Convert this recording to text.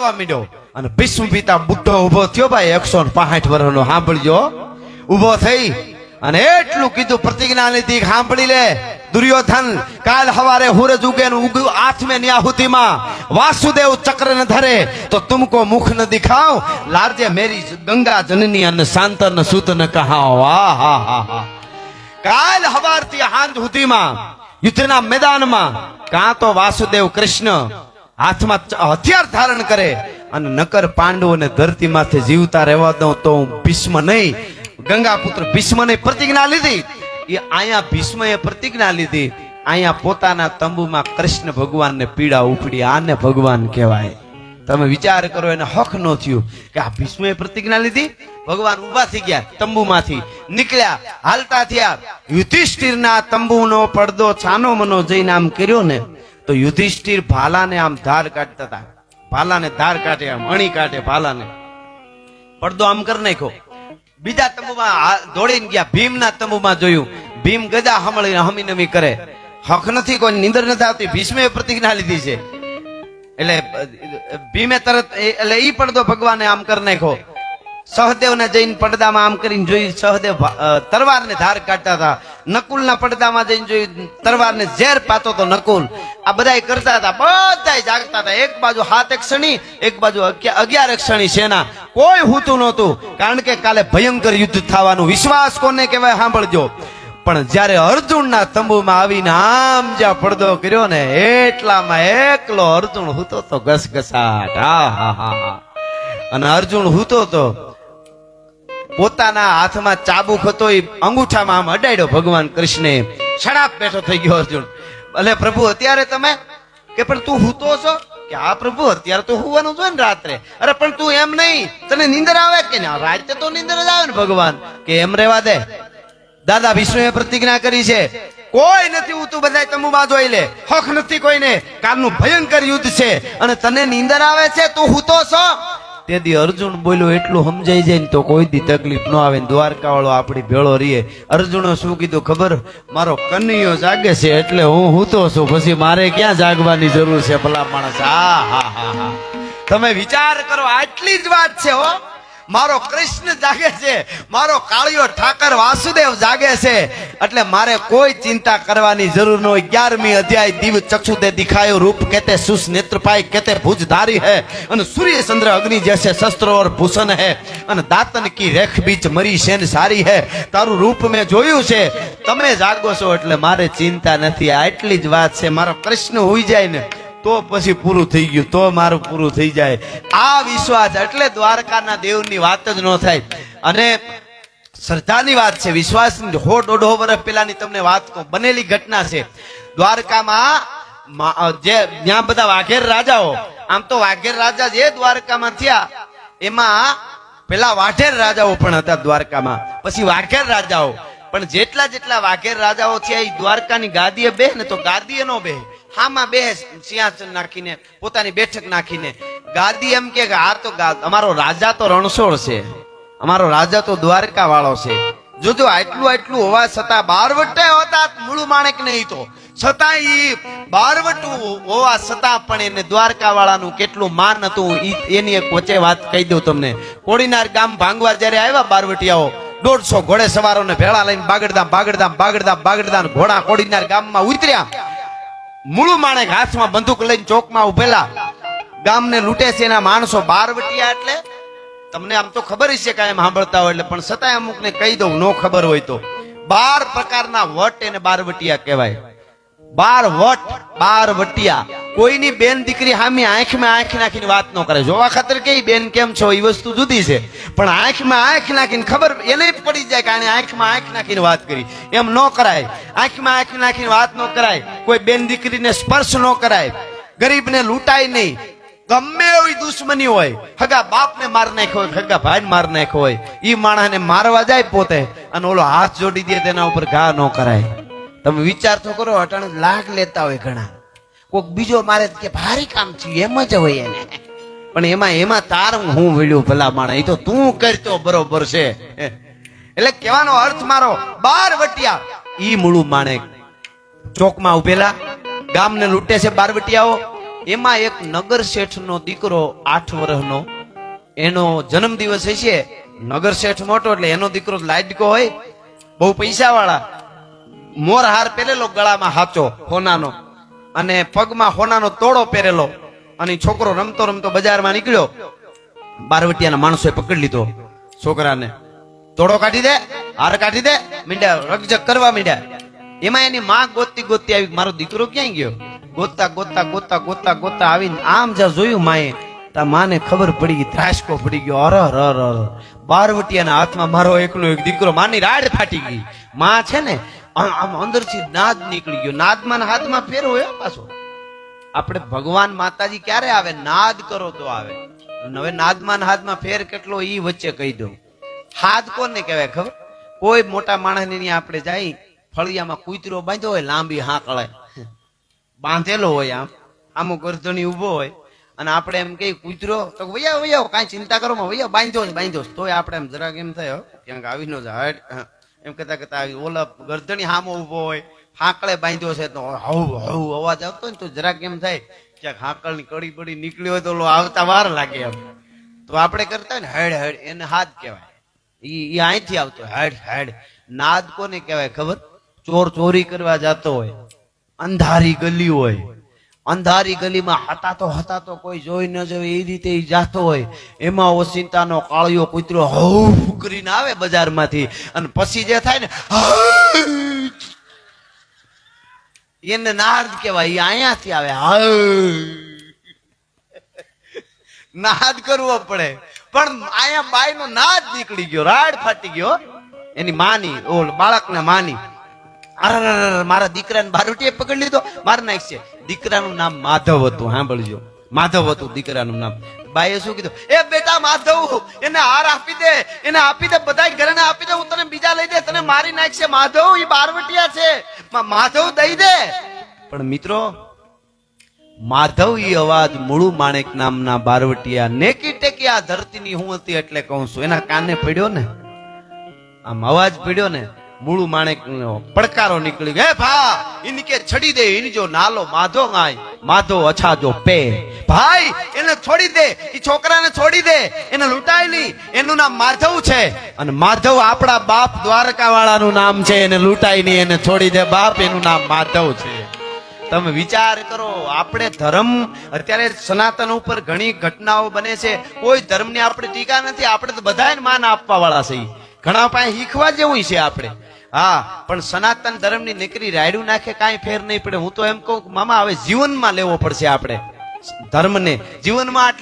બોલવા માંડ્યો. અને ભીષ્મ પિતા બુદ્ધો ઊભો થયો ભાઈ, એકસો પાસઠ વર્ષનો સાંભળજો. ઊભો થઈ અને એટલું કીધું, પ્રતિજ્ઞા લીધી, સાંભળી લે. દુર્યોધન, કાલ હવારે હુરજ ઉગે ને ઉગ આઠમે ન્યાહુતિમાં વાસુદેવ ચક્ર ન ધરે. તો તુમકો મુખ ન દિખાવ. લારજે મેરી ગંગા જનની અને શાંતન સુત ન કહાવ. વાહ હા હા હા કાલ હવારથી હાંજ સુધીમાં યુદ્ધના મેદાનમાં, કાં તો વાસુદેવ કૃષ્ણ હાથમાં હથિયાર ધારણ કરે અને નકર પાંડવોને ધરતીમાંથી જીવતા રહેવા દઉં તો હું ભીષ્મ નહીં. ગંગા પુત્ર ભીષ્મને પ્રતિજ્ઞા લીધી. એ અહીંયા ભીષ્મએ પ્રતિજ્ઞા લીધી. અહીંયા પોતાના તંબુમાં કૃષ્ણ ભગવાનને પીડા ઉપડી આને ભગવાન કહેવાય. તમે વિચાર કરો, એને હક ન થયું કે આ ભીષ્મએ પ્રતિજ્ઞા લીધી. ભગવાન ઊભા થઈ ગયા તંબુમાંથી. નીકળ્યા, હાલતા થયા. યુધિષ્ઠિરના તંબુનો પડદો છાનો મનો જઈને આમ કર્યો ને તો યુધિષ્ઠિર ભાલાને આમ ધાર કાઢતા હતા. ભાલાને ધાર કાઢે, આમ અણી કાઢે ભાલાને. પડદો આમ કરી નાખ્યો. બીજા તંબુમાં દોડીને ગયા, ભીમના તંબુમાં જોયું. ભીમ ગજા હમળીને હમી નમી કરે. હક નથી, કોઈ નીંદર નથી આવતી. ભીષ્મે પ્રતિજ્ઞા લીધી છે. એટલે ભીમે તરત એટલે ઈ પડદો ભગવાને આમ કરી નાખ્યો. સહદેવને જઈને પડદામાં આમ કરીને જોઈ સહદેવ તરવારને ધાર કાઢતા હતા. નકુલના પડદામાં જઈને જોયું તરવારને ઝેર પાતો તો નકુલ. આ બધાય કરતા હતા, બધાય જાગતા હતા. એક બાજુ હાથ એક ક્ષણી, એક બાજુ અગિયાર એક ક્ષણી સેના. કોઈ હુતું નહોતું, કારણ કે કાલે ભયંકર યુદ્ધ થવાનું વિશ્વાસ કોને કહેવાય સાંભળજો. પણ જ્યારે અર્જુનના તંબુમાં આવીને આમ જ્યાં પડદો કર્યો ને, એટલામાં એકલો અર્જુન હૂતો તો ઘસઘસાટ હા હા હા અને અર્જુન હૂતો તો પોતાના હાથમાં ચાબુક હતો, એ અંગૂઠામાં આમ અડાડ્યો ભગવાન કૃષ્ણે શણાપ બેઠો થઈ ગયો અર્જુન. ભલે પ્રભુ, અત્યારે તમે કે પણ તું હૂતો છો? કે હા પ્રભુ, અત્યારે તો હુવાનું જોઈએ ને રાત્રે. અરે પણ તું એમ નહીં. તને નીંદર આવે કે ના રાતે તો નીંદર જ આવે ને ભગવાન. કે એમ રેવા દે. દાદા વિષ્ણુએ પ્રતિજ્ઞા કરી છે. કોઈ નથી હું તું બધા તંબુમાં જોઈ લે. હક નથી કોઈને. કાલનું ભયંકર યુદ્ધ છે. અને તને નીંદર આવે છે? તું હૂતો છો? તેથી અર્જુન બોલ્યો, એટલું સમજાઈ જાય ને તો કોઈ દી તકલીફ ન આવે દ્વારકા વાળો આપણી ભેળો રહીએ. અર્જુનો શું કીધું, ખબર, મારો કનૈયો જાગે છે એટલે હું હૂતો છું, પછી મારે ક્યાં જાગવાની જરૂર છે, ભલા માણસ. હા હા હા હા. તમે વિચાર કરો, આટલી જ વાત છે, હો. મારો કૃષ્ણ જાગે છે, મારો કાળિયો ઠાકર વાસુદેવ જાગે છે, એટલે મારે કોઈ ચિંતા કરવાની જરૂર ન હોય. ગ્યારમી અધ્યાય દિવ ચક્ષુ તે દિખાયો રૂપ કેતે સુસ નેત્રપાય, કેતે ભુજ ધારી હે, અને સૂર્ય ચંદ્ર અગ્નિ જૈસે શસ્ત્રો ઓર ભૂષણ હે, અને દાતન કી રેખ બીચ મરી શેન સારી હે. તારું રૂપ મેં જોયું છે, તમે જાગો છો એટલે મારે ચિંતા નથી. આટલી જ વાત છે. મારો કૃષ્ણ હોઈ જાય ને. તો પછી પૂરું થઈ ગયું, તો મારું પૂરું થઈ જાય. આ વિશ્વાસ એટલે દ્વારકાના દેવની વાત જ ન થાય. અને શ્રદ્ધાની વાત છે વિશ્વાસ હો દોઢો વર્ષ પહેલાની તમને વાત કહું, બનેલી ઘટના છે. દ્વારકામાં જે ત્યાં બધા વાઘેર રાજાઓ, આમ તો વાઘેર રાજા જે દ્વારકામાં થયા, એમાં પેલા વાઘેર રાજાઓ પણ હતા દ્વારકામાં. પછી વાઘેર રાજાઓ. પણ જેટલા જેટલા વાઘેર રાજાઓ થયા, એ દ્વારકાની ગાદીએ બે ને તો ગાદીએ નો બે હામાં બે સિંહાસન નાખીને, પોતાની બેઠક નાખીને. ગાદી એમ કે આ તો અમારો રાજા તો રણછોડ છે. અમારો રાજા તો દ્વારકા વાળો છે જોજો આટલું આટલું હોવા છતાં બારવટે હોતા મૂળ માણેક નહીં તો. છતાં ઈ બારવટું હોવા છતાં પણ એને દ્વારકા વાળાનું કેટલું માન હતું એની એક વચ્ચે વાત કહી દઉં તમને. કોડીનાર ગામ ભાંગવા જ્યારે આવ્યા બારવટિયાઓ, દોઢસો ઘોડે સવારોને ભેળા લઈને બાગડધામ બાગડધામ બાગડધામ બાગડધામ ઘોડા કોડીનાર ગામમાં ઉતર્યા. મૂળ માણેક હાથમાં બંદૂક લઈને ચોકમાં ઉભેલા. ગામને લૂંટે છે એના માણસો બારવટિયા એટલે. તમને આમ તો ખબર છે કાંઈ સાંભળતા હોય એટલે, પણ છતાંય અમુકને કહી દઉં, નો ખબર હોય તો. બાર પ્રકારના વટ એને બારવટિયા કહેવાય. બાર વટ, બાર વટિયા. કોઈની બેન દીકરી સામે આંખમાં આંખ નાખીને વાત ન કરે. જોવા ખાતર કે બેન કેમ છો? એ વસ્તુ જુદી છે. પણ આંખમાં આંખ નાખીને ખબર એને પડી જાય કે આને આંખમાં આંખ નાખીને વાત કરી. એમ ન કરાય. આંખમાં આંખ નાખીને વાત ન કરાય. કોઈ બેન દીકરીને સ્પર્શ ન કરાય. ગરીબને લૂંટાય નહીં. ગમે એવી દુશ્મની હોય, હગા બાપને માર નાખ્યો હોય, હગા ભાઈને માર નાખ્યો હોય એ માણસને મારવા જાય પોતે અને ઓલો હાથ જોડી દે તેના ઉપર ઘા ન કરાય. તમે વિચાર તો કરો, અટાણે લાખ લેતા હોય ઘણા. કોક બીજો મારે કે ભારી કામ થયું, એમ જ હોય એને. પણ એમાં એમાં તાર હું વળ્યું ભલા માણે. એ તો તું કરતો બરોબર છે. એટલે કહેવાનો અર્થ મારો, બાર વટિયા. ઈ મૂળું માણેક ચોકમાં ઉભેલા, ગામને લૂંટે છે બારવટિયાઓ એમાં એક નગર શેઠનો દીકરો આઠ વર્ષનો. એનો જન્મ દિવસ હશે. નગર શેઠ મોટો, એટલે એનો દીકરો લાડકો હોય. બહુ પૈસા વાળા મોર હાર પહેરેલો, ગળામાં હાચો, હોનાનો. અને પગમાં હોનાનો તોડો પહેરેલો. અને છોકરો રમતો રમતો બજારમાં નીકળ્યો. બારવટિયાના માણસોએ પકડી લીધો. છોકરાને, તોડો કાઢી દે, હાર કાઢી દે મીંડ્યા રગજગ કરવા મીંડ્યા એમાં એની માં ગોતતી ગોતતી આવી, મારો દીકરો ક્યાં ગયો? ગોતતા ગોતતા ગોતતા ગોતતા ગોતતા આવીને આમ જ્યાં જોયું માએ તા માને ખબર પડી ગઈ ત્રાસકો પડી ગયો અર અર અર બારવટિયાના હાથમાં મારો એકનો એક દીકરો માની રાડ ફાટી ગઈ. માં છે ને આમ અંદરથી નાદ નીકળી ગયો. નાદમાં હાથમાં ફેરવો હોય પાછો. આપણે ભગવાન માતાજી ક્યારે આવે? નાદ કરો તો આવે. હવે નાદમાં હાથમાં ફેર કેટલો ઈ વચ્ચે કહી દઉં. હાથ કોને કહેવાય ખબર? કોઈ મોટા માણસની આપણે જાય, ફળિયામાં કૂતરો બાંધ્યો હોય, લાંબી હાંકળે. બાંધેલો હોય આમ. આમ ગરદણી ઊભો હોય. અને આપણે એમ કઈ કૂતરો, તો વૈયા વૈયા, કાંઈ ચિંતા કરો વૈયા, બાંધ્યો બાંધ્યો તો આપણે એમ જરાક એમ થયો ક્યાંક આવી નો જાય. એમ કહેતા કહેતા આવી, ઓલા ગરદણી હામો ઊભો હોય, હાંકળે બાંધ્યો છે તો હવ હવ અવાજ આવતો ને તો જરાક એમ થાય, ક્યાંક હાંકળની કડી બડી નીકળી હોય તો ઓલો આવતા વાર લાગે એમ. તો આપણે કરતા ને, હેડ હેડ, એને હાથ કહેવાય. ઈ ઈ અહીંથી આવતો હેડ હેડ, નાદ કોને કહેવાય ખબર? ચોર ચોરી કરવા જતો હોય, અંધારી ગલી હોય અંધારી ગલીમાં હતા તો હતા તો કોઈ જોઈ ન જોવે એ રીતે જાતો હોય. એમાં ઓસિંતાનો કાળિયો કૂતરો હઉ કરીને આવે બજારમાંથી. અને પછી જે થાય ને એને નાદ કહેવાય અહીંયાથી આવે હ નાદ કરવો પડે. પણ અહીંયા બાઈ નો નાદ નીકળી ગયો, રાડ ફાટી ગયો. એની માની, ઓલ બાળકને માની. અરે મારા દીકરાને બારોટીએ પકડી લીધો, માર નાખશે. દીકરાનું નામ માધવ હતું, સાંભળજો. માધવ હતું દીકરાનું નામ. બાઈએ શું કીધું? એ બેટા માધવ, એને હાર આપી દે, એને આપી દે બધા ઘરે આપી દે, હું તને બીજા લઈ દે તને મારી નાખશે. માધવ એ બારવટિયા છે. માધવ દઈ દે. પણ મિત્રો, માધવ ઈ અવાજ મૂળુ માણેક નામના બારવટિયા નેકી ટેકી આ ધરતીની હું હતી એટલે કહું છું. એના કાને પડ્યો ને? આમ અવાજ પડ્યો ને? મૂળુ માણેક પડકારો નીકળી ગયો. ભા ઇનકે છડી દે ઇની નાલો માધો ગાય માધો અછા જો પે. ભાઈ, એને છોડી દે એ છોકરાને છોડી દે, એને લૂંટાય નહીં, એનું નામ માધવ છે. અને માધવ આપણા બાપ દ્વારકા વાળાનું નામ છે, એને લૂંટાય નહીં, એને છોડી દે. બાપ એનું નામ માધવ છે. તમે વિચાર કરો, આપણે ધર્મ અત્યારે સનાતન ઉપર ઘણી ઘટનાઓ બને છે. કોઈ ધર્મની આપણે ટીકા નથી, આપણે તો બધાને માન આપવા વાળા છીએ. ઘણા પાસે શીખવા જેવું છે આપણે. હા, પણ સનાતન ધર્મની નીકળી રાયડું નાખે કાંઈ ફેર નહીં પડે. હું તો એમ કહું મામા, હવે જીવનમાં લેવો પડશે આપણે ધર્મને. જીવનમાં એટલે